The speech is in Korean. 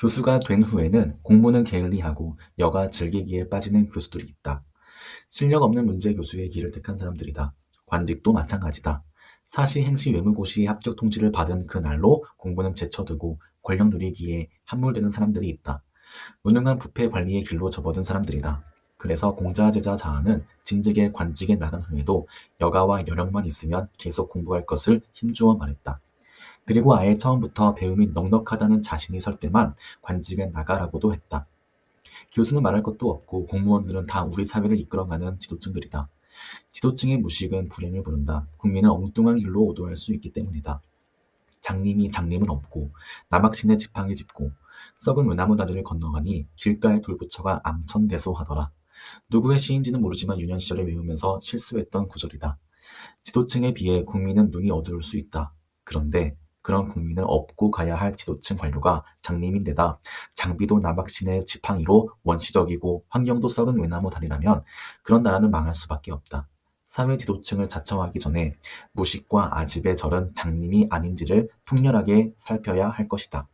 교수가 된 후에는 공부는 게을리하고 여가 즐기기에 빠지는 교수들이 있다. 실력 없는 문제 교수의 길을 택한 사람들이다. 관직도 마찬가지다. 사시 행시 외무고시 합격 통지를 받은 그날로 공부는 제쳐두고 권력 누리기에 함몰되는 사람들이 있다. 무능한 부패 관리의 길로 접어든 사람들이다. 그래서 공자 제자 자하는 진즉에 관직에 나간 후에도 여가와 여력만 있으면 계속 공부할 것을 힘주어 말했다. 그리고 아예 처음부터 배움이 넉넉하다는 자신이 설 때만 관직에 나가라고도 했다. 교수는 말할 것도 없고 공무원들은 다 우리 사회를 이끌어가는 지도층들이다. 지도층의 무식은 불행을 부른다. 국민은 엉뚱한 길로 오도할 수 있기 때문이다. 장님이 장님은 없고 남학신의 지팡이 짚고 썩은 외나무 다리를 건너가니 길가의 돌부처가 암천대소하더라. 누구의 시인지는 모르지만 유년 시절에 외우면서 실수했던 구절이다. 지도층에 비해 국민은 눈이 어두울 수 있다. 그런데 그런 국민을 업고 가야 할 지도층 관료가 장님인데다 장비도 남학신의 지팡이로 원시적이고 환경도 썩은 외나무 다리라면 그런 나라는 망할 수밖에 없다. 사회 지도층을 자청하기 전에 무식과 아집에 절은 장님이 아닌지를 통렬하게 살펴야 할 것이다.